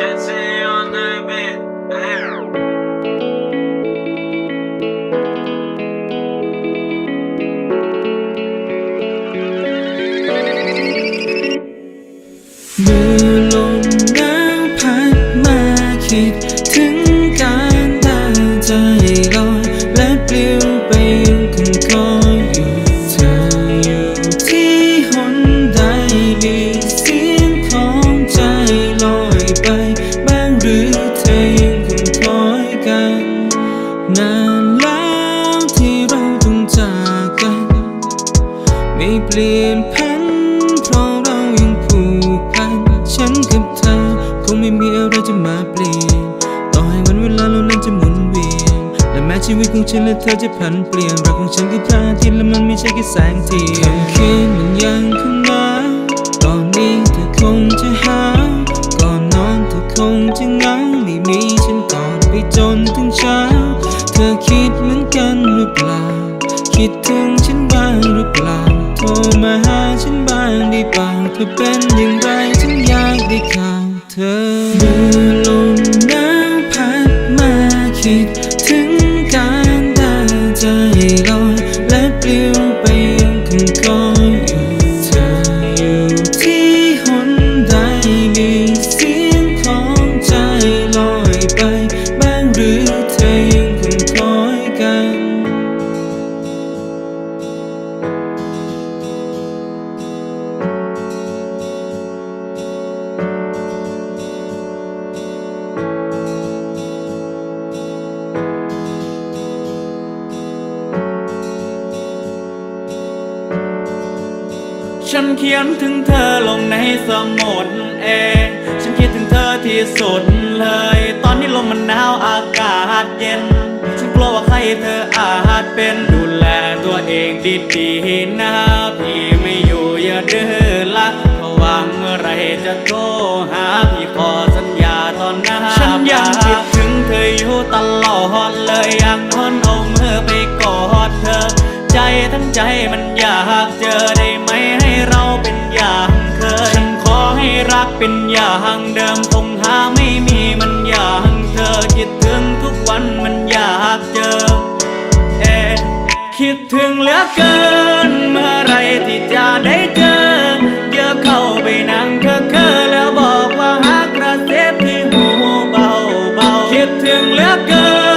Jetson on the bed. Ow. ไม่เปลี่ยนพันเพราะเรายังผูกพัน ฉันกับเธอคงไม่มีอะไรจะมาเปลี่ยน ต่อให้วันเวลาเรานั้นจะหมุนเวียน และแม้ชีวิตของฉันและเธอจะผันเปลี่ยนรักของฉันคือพระอาทิตย์และมันไม่ใช่แค่แสงเทียนคำคืนมันยังคงหนาวตอนนี้เธอคงจะหา ก่อนนอนเธอคงจะเหงาไม่มีฉันก่อนไปจนถึงเช้า เธอคิดเหมือนกันหรือเปล่า คิดถึงฉันบ้างหรือเปล่า โทรมาหาฉันบ้างได้เปล่าเธอเป็นอย่างไรฉันอยากได้ข่าวเธอเมื่อ ฉันเขียนถึงเธอลงในสมุดเองฉันคิดถึงเธอที่สุดเลย ตอนนี้ลมมันหนาวอากาศเย็น ฉันกลัวว่าใครเธออาจเป็นดูแลตัวเองดีๆนะพี่ไม่อยู่อย่าดื้อละเพราะว่างเมื่อไรจะโทรหาพี่ขอสัญญาตอนหน้าฉันยังคิดถึงเธออยู่ตลอดเลยอยากทนเอามือไปกอดเธอ ใจทั้งใจมันอยากเจอได้ รักเป็นอย่างเดิมคงหาไม่มีมันอย่างเธอคิดถึงทุกวันมันอยากเจอ เอคิดถึงเหลือเกิน เมื่อไรที่จะได้เจอเยอะเข้าไปนั่งเธอเคอแล้วบอกว่าหากกระเซ็บที่หูเบาเบาคิดถึงเหลือเกิน